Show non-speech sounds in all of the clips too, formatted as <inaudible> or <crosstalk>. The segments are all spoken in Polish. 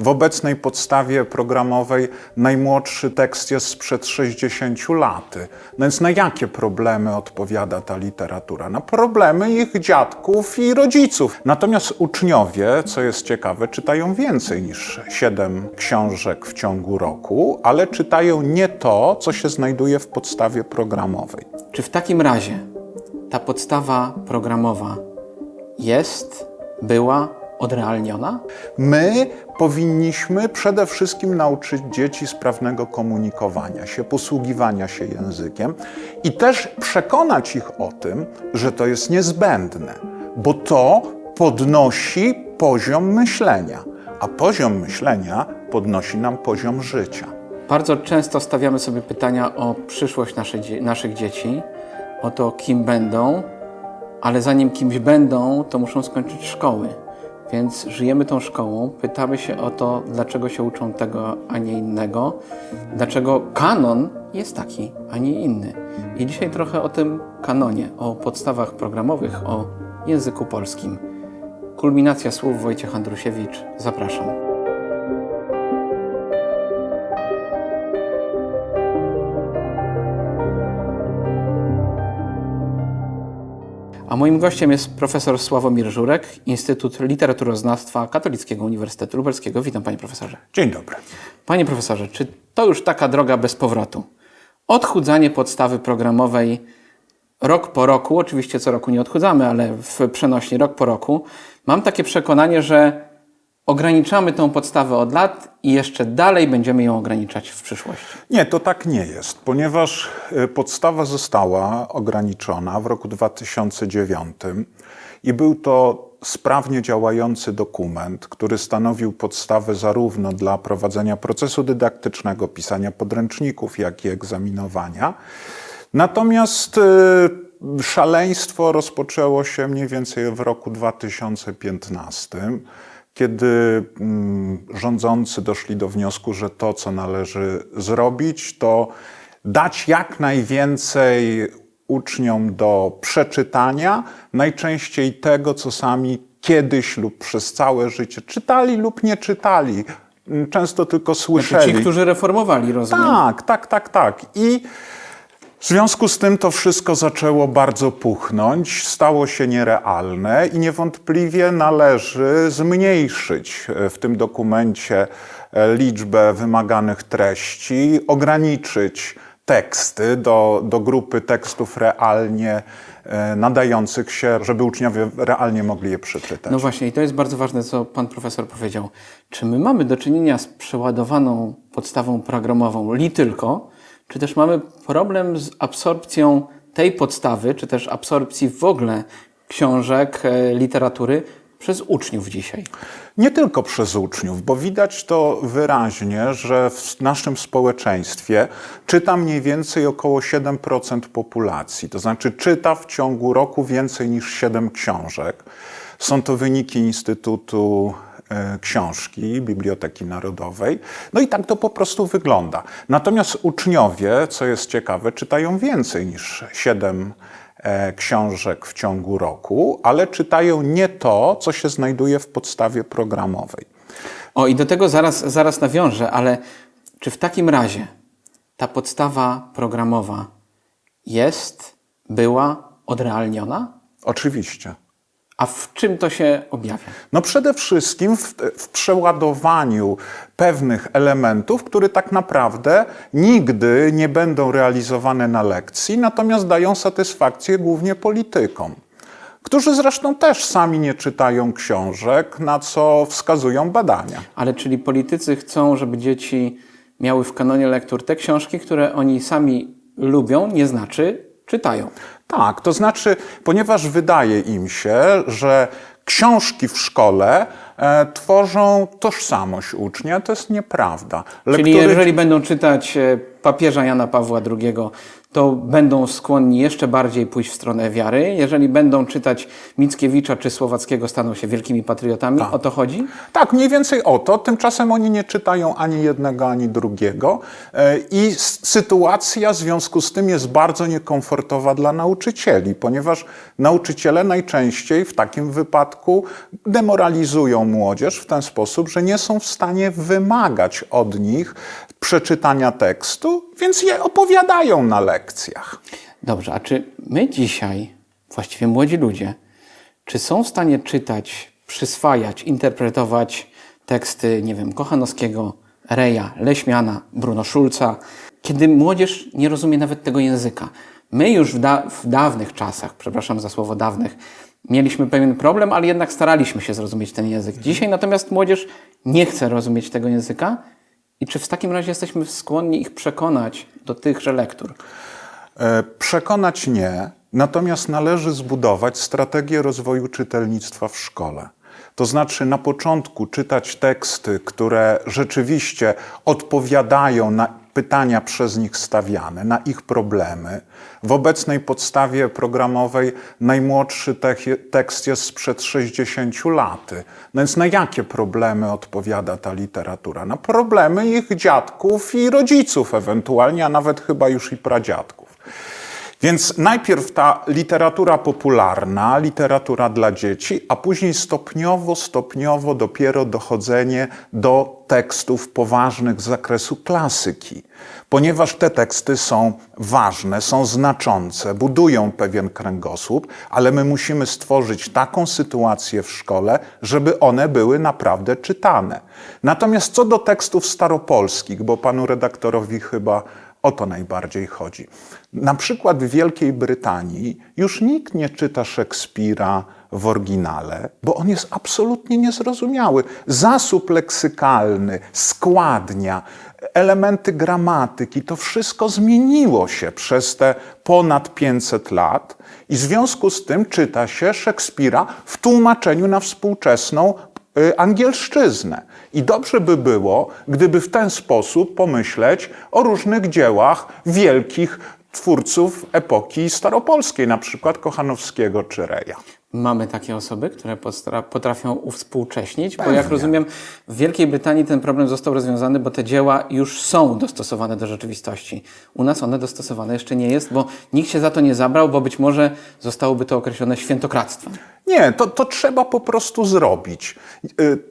W obecnej podstawie programowej najmłodszy tekst jest sprzed 60 lat. No więc na jakie problemy odpowiada ta literatura? Na problemy ich dziadków i rodziców. Natomiast uczniowie, co jest ciekawe, czytają więcej niż 7 książek w ciągu roku, ale czytają nie to, co się znajduje w podstawie programowej. Czy w takim razie ta podstawa programowa jest, była odrealniona? My powinniśmy przede wszystkim nauczyć dzieci sprawnego komunikowania się, posługiwania się językiem i też przekonać ich o tym, że to jest niezbędne, bo to podnosi poziom myślenia, a poziom myślenia podnosi nam poziom życia. Bardzo często stawiamy sobie pytania o przyszłość dzie- naszych dzieci, o to, kim będą, ale zanim kimś będą, to muszą skończyć szkoły. Więc żyjemy tą szkołą, pytamy się o to, dlaczego się uczą tego, a nie innego, dlaczego kanon jest taki, a nie inny. I dzisiaj trochę o tym kanonie, o podstawach programowych, o języku polskim. Kulminacja słów Wojciech Andrusiewicz. Zapraszam. A moim gościem jest profesor Sławomir Żurek, Instytut Literaturoznawstwa Katolickiego Uniwersytetu Lubelskiego. Witam panie profesorze. Dzień dobry. Panie profesorze, czy to już taka droga bez powrotu? Odchudzanie podstawy programowej rok po roku, oczywiście co roku nie odchudzamy, ale w przenośni rok po roku, mam takie przekonanie, że ograniczamy tą podstawę od lat i jeszcze dalej będziemy ją ograniczać w przyszłości. Nie, to tak nie jest, ponieważ e, podstawa została ograniczona w roku 2009 i był to sprawnie działający dokument, który stanowił podstawę zarówno dla prowadzenia procesu dydaktycznego, pisania podręczników, jak i egzaminowania. Natomiast e, szaleństwo rozpoczęło się mniej więcej w roku 2015 kiedy mm, rządzący doszli do wniosku, że to, co należy zrobić, to dać jak najwięcej uczniom do przeczytania, najczęściej tego, co sami kiedyś lub przez całe życie czytali lub nie czytali. Często tylko słyszeli. Ci, którzy reformowali, rozumiem. Tak, tak, tak, tak. I w związku z tym to wszystko zaczęło bardzo puchnąć, stało się nierealne i niewątpliwie należy zmniejszyć e, w tym dokumencie e, liczbę wymaganych treści, ograniczyć teksty do, do grupy tekstów realnie e, nadających się, żeby uczniowie realnie mogli je przeczytać. No właśnie, i to jest bardzo ważne, co pan profesor powiedział. Czy my mamy do czynienia z przeładowaną podstawą programową li tylko, czy też mamy problem z absorpcją tej podstawy, czy też absorpcji w ogóle książek, e, literatury przez uczniów dzisiaj? Nie tylko przez uczniów, bo widać to wyraźnie, że w naszym społeczeństwie czyta mniej więcej około 7% populacji. To znaczy czyta w ciągu roku więcej niż 7 książek. Są to wyniki Instytutu Książki, Biblioteki Narodowej. No i tak to po prostu wygląda. Natomiast uczniowie, co jest ciekawe, czytają więcej niż 7 e, książek w ciągu roku, ale czytają nie to, co się znajduje w podstawie programowej. O, i do tego zaraz, zaraz nawiążę, ale czy w takim razie ta podstawa programowa jest, była odrealniona? Oczywiście. A w czym to się objawia? No przede wszystkim w, w przeładowaniu pewnych elementów, które tak naprawdę nigdy nie będą realizowane na lekcji, natomiast dają satysfakcję głównie politykom, którzy zresztą też sami nie czytają książek, na co wskazują badania. Ale czyli politycy chcą, żeby dzieci miały w kanonie lektur te książki, które oni sami lubią, nie znaczy czytają. Tak, to znaczy, ponieważ wydaje im się, że książki w szkole e, tworzą tożsamość ucznia, to jest nieprawda. Czyli Lektury- jeżeli będą czytać e, papieża Jana Pawła II, to będą skłonni jeszcze bardziej pójść w stronę wiary. Jeżeli będą czytać Mickiewicza czy Słowackiego, staną się wielkimi patriotami. O to chodzi? Tak, mniej więcej o to. Tymczasem oni nie czytają ani jednego, ani drugiego. E, I sytuacja w związku z tym jest bardzo niekomfortowa dla nauczycieli, ponieważ nauczyciele najczęściej w takim wypadku demoralizują młodzież w ten sposób, że nie są w stanie wymagać od nich przeczytania tekstu, więc je opowiadają na lekcjach. Dobrze, a czy my dzisiaj, właściwie młodzi ludzie, czy są w stanie czytać, przyswajać, interpretować teksty, nie wiem, Kochanowskiego, Reja, Leśmiana, Bruno Schulza, kiedy młodzież nie rozumie nawet tego języka? My już w, da w dawnych czasach, przepraszam za słowo dawnych, mieliśmy pewien problem, ale jednak staraliśmy się zrozumieć ten język. Dzisiaj natomiast młodzież nie chce rozumieć tego języka. I czy w takim razie jesteśmy skłonni ich przekonać do tychże lektur? E, Przekonać nie, natomiast należy zbudować strategię rozwoju czytelnictwa w szkole. To znaczy na początku czytać teksty, które rzeczywiście odpowiadają na pytania przez nich stawiane, na ich problemy. W obecnej podstawie programowej najmłodszy tekst jest sprzed 60 lat. No więc na jakie problemy odpowiada ta literatura? Na problemy ich dziadków i rodziców ewentualnie, a nawet chyba już i pradziadków. Więc najpierw ta literatura popularna, literatura dla dzieci, a później stopniowo, stopniowo dopiero dochodzenie do tekstów poważnych z zakresu klasyki. Ponieważ te teksty są ważne, są znaczące, budują pewien kręgosłup, ale my musimy stworzyć taką sytuację w szkole, żeby one były naprawdę czytane. Natomiast co do tekstów staropolskich, bo panu redaktorowi chyba o to najbardziej chodzi. Na przykład w Wielkiej Brytanii już nikt nie czyta Szekspira w oryginale, bo on jest absolutnie niezrozumiały. Zasób leksykalny, składnia, elementy gramatyki, to wszystko zmieniło się przez te ponad 500 lat i w związku z tym czyta się Szekspira w tłumaczeniu na współczesną angielszczyznę. I dobrze by było, gdyby w ten sposób pomyśleć o różnych dziełach wielkich twórców epoki staropolskiej, na przykład Kochanowskiego czy Reja. Mamy takie osoby, które potrafią uwspółcześnić, bo jak rozumiem, w Wielkiej Brytanii ten problem został rozwiązany, bo te dzieła już są dostosowane do rzeczywistości. U nas one dostosowane jeszcze nie jest, bo nikt się za to nie zabrał, bo być może zostałoby to określone świętokradztwem. Nie, to, to trzeba po prostu zrobić.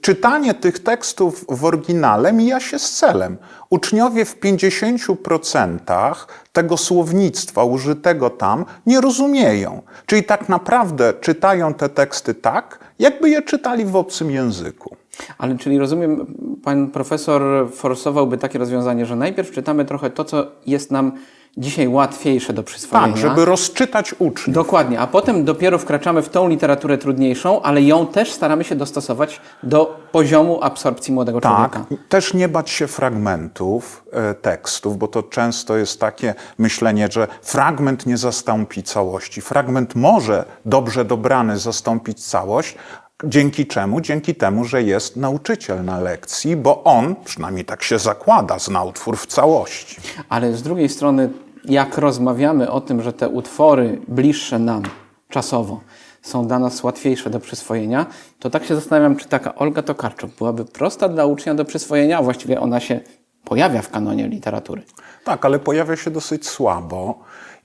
Czytanie tych tekstów w oryginale mija się z celem. Uczniowie w 50% tego słownictwa użytego tam nie rozumieją. Czyli tak naprawdę czytają te teksty tak, jakby je czytali w obcym języku. Ale czyli rozumiem, pan profesor forsowałby takie rozwiązanie, że najpierw czytamy trochę to, co jest nam dzisiaj łatwiejsze do przyswojenia. Tak, żeby rozczytać uczniów. Dokładnie, a potem dopiero wkraczamy w tą literaturę trudniejszą, ale ją też staramy się dostosować do poziomu absorpcji młodego Tak, człowieka. też nie bać się fragmentów e, tekstów, bo to często jest takie myślenie, że fragment nie zastąpi całości. Fragment może dobrze dobrany zastąpić całość. Dzięki czemu? Dzięki temu, że jest nauczyciel na lekcji, bo on, przynajmniej tak się zakłada, zna utwór w całości. Ale z drugiej strony, jak rozmawiamy o tym, że te utwory bliższe nam czasowo są dla nas łatwiejsze do przyswojenia, to tak się zastanawiam, czy taka Olga Tokarczuk byłaby prosta dla ucznia do przyswojenia, a właściwie ona się pojawia w kanonie literatury. Tak, ale pojawia się dosyć słabo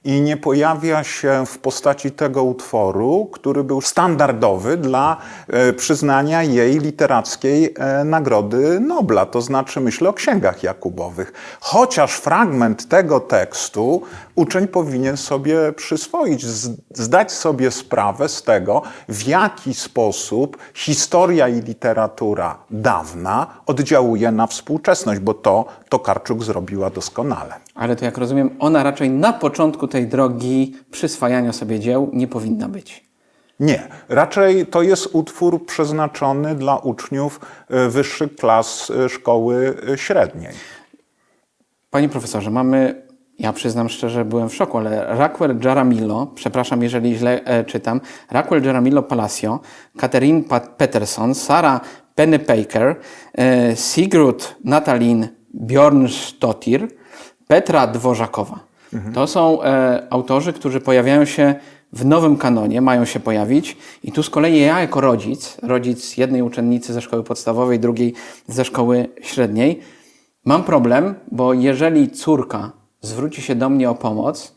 i nie pojawia się w postaci tego utworu, który był standardowy dla e, przyznania jej literackiej e, Nagrody Nobla, to znaczy myślę o księgach Jakubowych. Chociaż fragment tego tekstu uczeń powinien sobie przyswoić, zdać sobie sprawę z tego, w jaki sposób historia i literatura dawna oddziałuje na współczesność, bo to Tokarczuk zrobiła doskonale. Ale to jak rozumiem, ona raczej na początku tej drogi przyswajania sobie dzieł nie powinna być. Nie, raczej to jest utwór przeznaczony dla uczniów e, wyższych klas e, szkoły e, średniej. Panie profesorze, mamy, ja przyznam szczerze, byłem w szoku, ale Raquel Jaramillo, przepraszam jeżeli źle e, czytam, Raquel Jaramillo Palacio, Catherine Pat Peterson, Sarah Pennepaker, e, Sigrud Natalin Bjornstottir, Petra Dworzakowa. To są e, autorzy, którzy pojawiają się w nowym kanonie, mają się pojawić. I tu z kolei ja jako rodzic, rodzic jednej uczennicy ze szkoły podstawowej, drugiej ze szkoły średniej, mam problem, bo jeżeli córka zwróci się do mnie o pomoc,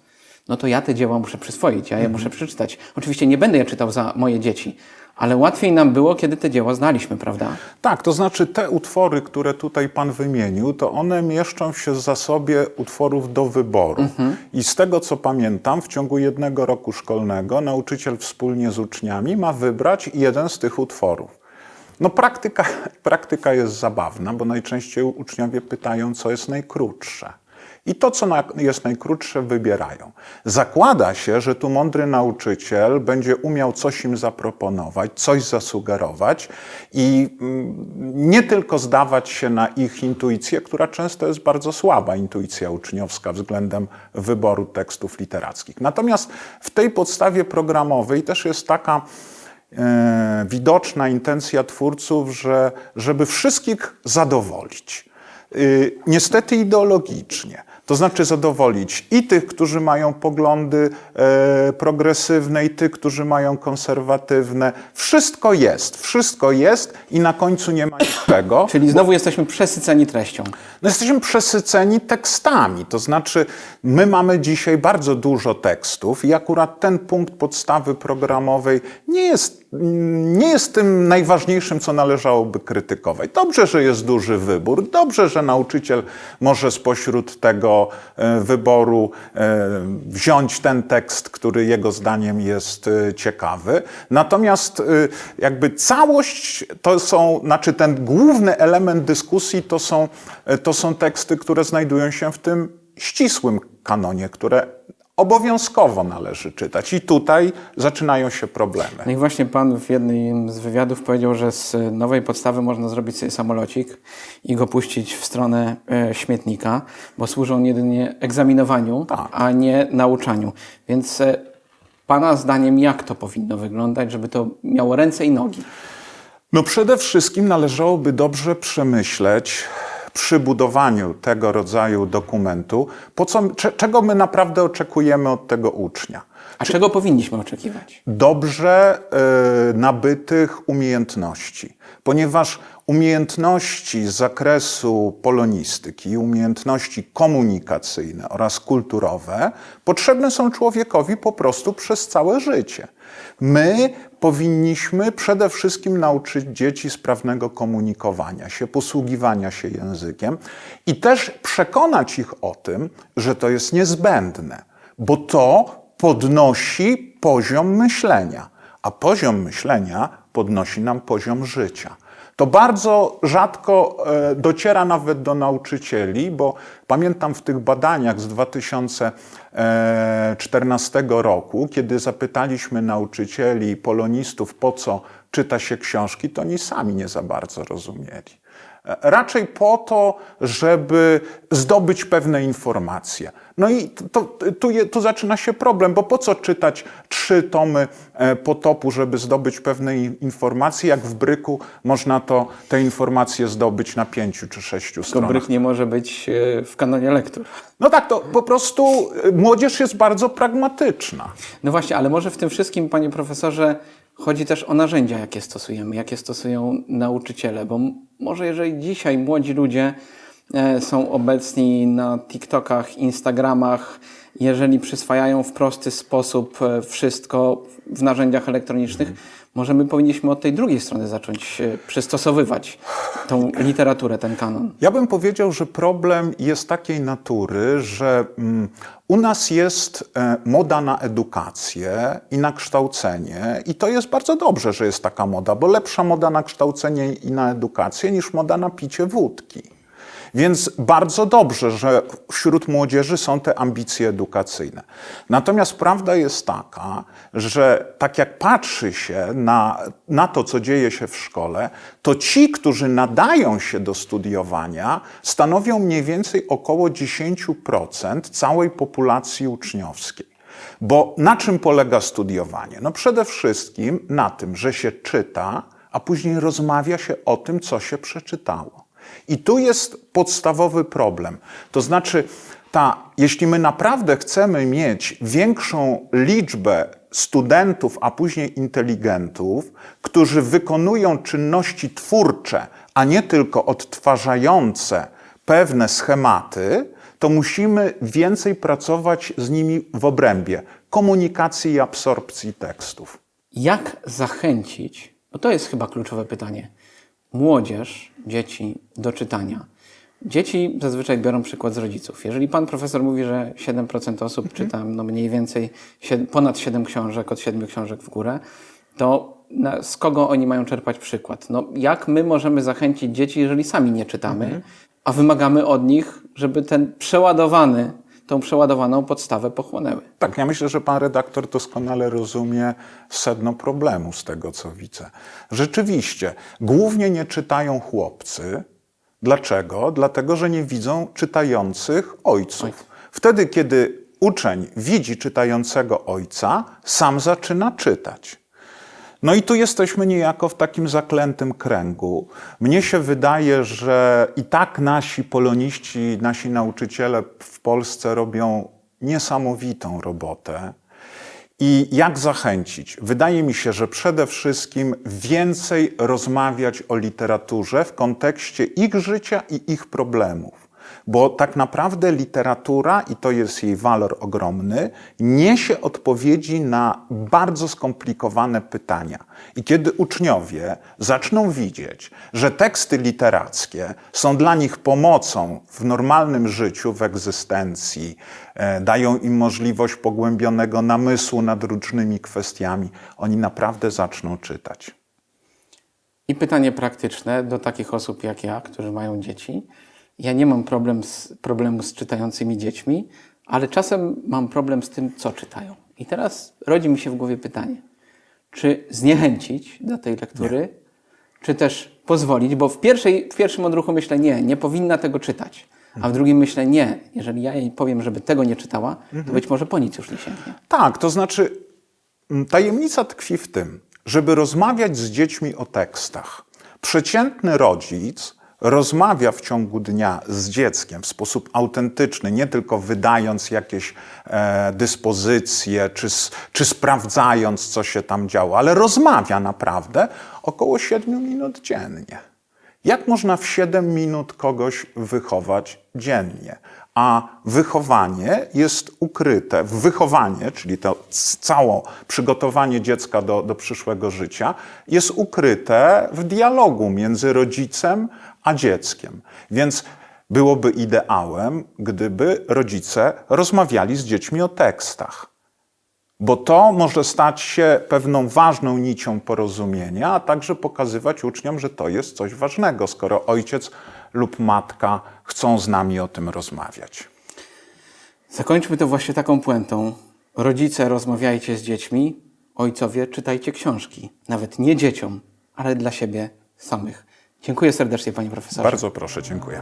no to ja te dzieła muszę przyswoić, ja je muszę przeczytać. Oczywiście nie będę je czytał za moje dzieci, ale łatwiej nam było, kiedy te dzieła znaliśmy, prawda? Tak, to znaczy te utwory, które tutaj Pan wymienił, to one mieszczą się w zasobie utworów do wyboru. I z tego co pamiętam, w ciągu jednego roku szkolnego nauczyciel wspólnie z uczniami ma wybrać jeden z tych utworów. No praktyka, <laughs> praktyka jest zabawna, bo najczęściej uczniowie pytają, co jest najkrótsze. I to, co jest najkrótsze, wybierają. Zakłada się, że tu mądry nauczyciel będzie umiał coś im zaproponować, coś zasugerować i mm, nie tylko zdawać się na ich intuicję, która często jest bardzo słaba, intuicja uczniowska względem wyboru tekstów literackich. Natomiast w tej podstawie programowej też jest taka e, widoczna intencja twórców, że, żeby wszystkich zadowolić. Y, niestety ideologicznie. To znaczy zadowolić i tych, którzy mają poglądy e, progresywne, i tych, którzy mają konserwatywne. Wszystko jest, wszystko jest i na końcu nie ma <coughs> niczego. Czyli znowu jesteśmy przesyceni treścią. No jesteśmy przesyceni tekstami, to znaczy my mamy dzisiaj bardzo dużo tekstów i akurat ten punkt podstawy programowej nie jest, nie jest tym najważniejszym, co należałoby krytykować. Dobrze, że jest duży wybór, dobrze, że nauczyciel może spośród tego e, wyboru e, wziąć ten tekst, który jego zdaniem jest e, ciekawy. Natomiast jakby całość to są, znaczy ten główny element dyskusji to są, to są teksty, które znajdują się w tym ścisłym kanonie, które obowiązkowo należy czytać. I tutaj zaczynają się problemy. No i właśnie pan w jednym z wywiadów powiedział, że z nowej podstawy można zrobić sobie samolocik i go puścić w stronę e, śmietnika, bo służą jedynie egzaminowaniu, Tak. a nie nauczaniu. Więc e, pana zdaniem jak to powinno wyglądać, żeby to miało ręce i nogi? No przede wszystkim należałoby dobrze przemyśleć przy budowaniu tego rodzaju dokumentu, po co, cze- czego my naprawdę oczekujemy od tego ucznia. A czego powinniśmy oczekiwać? dobrze e, nabytych umiejętności, ponieważ umiejętności z zakresu polonistyki, umiejętności komunikacyjne oraz kulturowe potrzebne są człowiekowi po prostu przez całe życie. My powinniśmy przede wszystkim nauczyć dzieci sprawnego komunikowania się, posługiwania się językiem i też przekonać ich o tym, że to jest niezbędne, bo to podnosi poziom myślenia, a poziom myślenia podnosi nam poziom życia. To bardzo rzadko e, dociera nawet do nauczycieli, bo pamiętam w tych badaniach z 2014 roku, kiedy zapytaliśmy nauczycieli, polonistów, po co czyta się książki, to oni sami nie za bardzo rozumieli. Raczej po to, żeby zdobyć pewne informacje. No i to, tu, tu zaczyna się problem, bo po co czytać trzy tomy e, potopu, żeby zdobyć pewne informacje, jak w bryku można to, te informacje zdobyć na pięciu czy sześciu To stronach. brych nie może być e, w kanonie lektur. No tak, to po prostu e, młodzież jest bardzo pragmatyczna. No właśnie, ale może w tym wszystkim, panie profesorze, chodzi też o narzędzia, jakie stosujemy, jakie stosują nauczyciele, bo może jeżeli dzisiaj młodzi ludzie e, są obecni na TikTokach, Instagramach, jeżeli przyswajają w prosty sposób e, wszystko w narzędziach elektronicznych, może my powinniśmy od tej drugiej strony zacząć przystosowywać tą literaturę, ten kanon. Ja bym powiedział, że problem jest takiej natury, że mm, u nas jest e, moda na edukację i na kształcenie, i to jest bardzo dobrze, że jest taka moda, bo lepsza moda na kształcenie i na edukację niż moda na picie wódki. Więc bardzo dobrze, że wśród młodzieży są te ambicje edukacyjne. Natomiast prawda jest taka, że tak jak patrzy się na, na to, co dzieje się w szkole, to ci, którzy nadają się do studiowania, stanowią mniej więcej około 10% całej populacji uczniowskiej. Bo na czym polega studiowanie? No przede wszystkim na tym, że się czyta, a później rozmawia się o tym, co się przeczytało. I tu jest podstawowy problem. To znaczy, ta, jeśli my naprawdę chcemy mieć większą liczbę studentów, a później inteligentów, którzy wykonują czynności twórcze, a nie tylko odtwarzające pewne schematy, to musimy więcej pracować z nimi w obrębie komunikacji i absorpcji tekstów. Jak zachęcić, bo to jest chyba kluczowe pytanie, młodzież, dzieci do czytania? Dzieci zazwyczaj biorą przykład z rodziców. Jeżeli pan profesor mówi, że 7% osób czyta no mniej więcej ponad 7 książek, od 7 książek w górę, to na, z kogo oni mają czerpać przykład? No, jak my możemy zachęcić dzieci, jeżeli sami nie czytamy, a wymagamy od nich, żeby ten przeładowany, tą przeładowaną podstawę pochłonęły? Tak, ja myślę, że pan redaktor doskonale rozumie sedno problemu z tego, co widzę. Rzeczywiście, głównie nie czytają chłopcy. Dlaczego? Dlatego, że nie widzą czytających ojców. Wtedy, kiedy uczeń widzi czytającego ojca, sam zaczyna czytać. No i tu jesteśmy niejako w takim zaklętym kręgu. Mnie się wydaje, że i tak nasi poloniści, nasi nauczyciele w Polsce robią niesamowitą robotę. I jak zachęcić? Wydaje mi się, że przede wszystkim więcej rozmawiać o literaturze w kontekście ich życia i ich problemów. Bo tak naprawdę literatura, i to jest jej walor ogromny, niesie odpowiedzi na bardzo skomplikowane pytania. I kiedy uczniowie zaczną widzieć, że teksty literackie są dla nich pomocą w normalnym życiu, w egzystencji, e, dają im możliwość pogłębionego namysłu nad różnymi kwestiami, oni naprawdę zaczną czytać. I pytanie praktyczne do takich osób jak ja, którzy mają dzieci. Ja nie mam problem z, problemu z czytającymi dziećmi, ale czasem mam problem z tym, co czytają. I teraz rodzi mi się w głowie pytanie, czy zniechęcić do tej lektury, czy też pozwolić, bo w, pierwszej, w pierwszym odruchu myślę, nie, nie powinna tego czytać. A w drugim myślę, nie, jeżeli ja jej powiem, żeby tego nie czytała, to być może po nic już nie sięgnie. Tak, to znaczy tajemnica tkwi w tym, żeby rozmawiać z dziećmi o tekstach. Przeciętny rodzic rozmawia w ciągu dnia z dzieckiem w sposób autentyczny, nie tylko wydając jakieś e, dyspozycje czy, czy sprawdzając, co się tam działo, ale rozmawia naprawdę około 7 minut dziennie. Jak można w 7 minut kogoś wychować dziennie? A wychowanie jest ukryte, wychowanie, czyli to całe przygotowanie dziecka do, do przyszłego życia, jest ukryte w dialogu między rodzicem a dzieckiem. Więc byłoby ideałem, gdyby rodzice rozmawiali z dziećmi o tekstach. Bo to może stać się pewną ważną nicią porozumienia, a także pokazywać uczniom, że to jest coś ważnego, skoro ojciec lub matka chcą z nami o tym rozmawiać. Zakończmy to właśnie taką puentą. Rodzice, rozmawiajcie z dziećmi, ojcowie, czytajcie książki. Nawet nie dzieciom, ale dla siebie samych. Dziękuję serdecznie, panie profesorze. Bardzo proszę, dziękuję.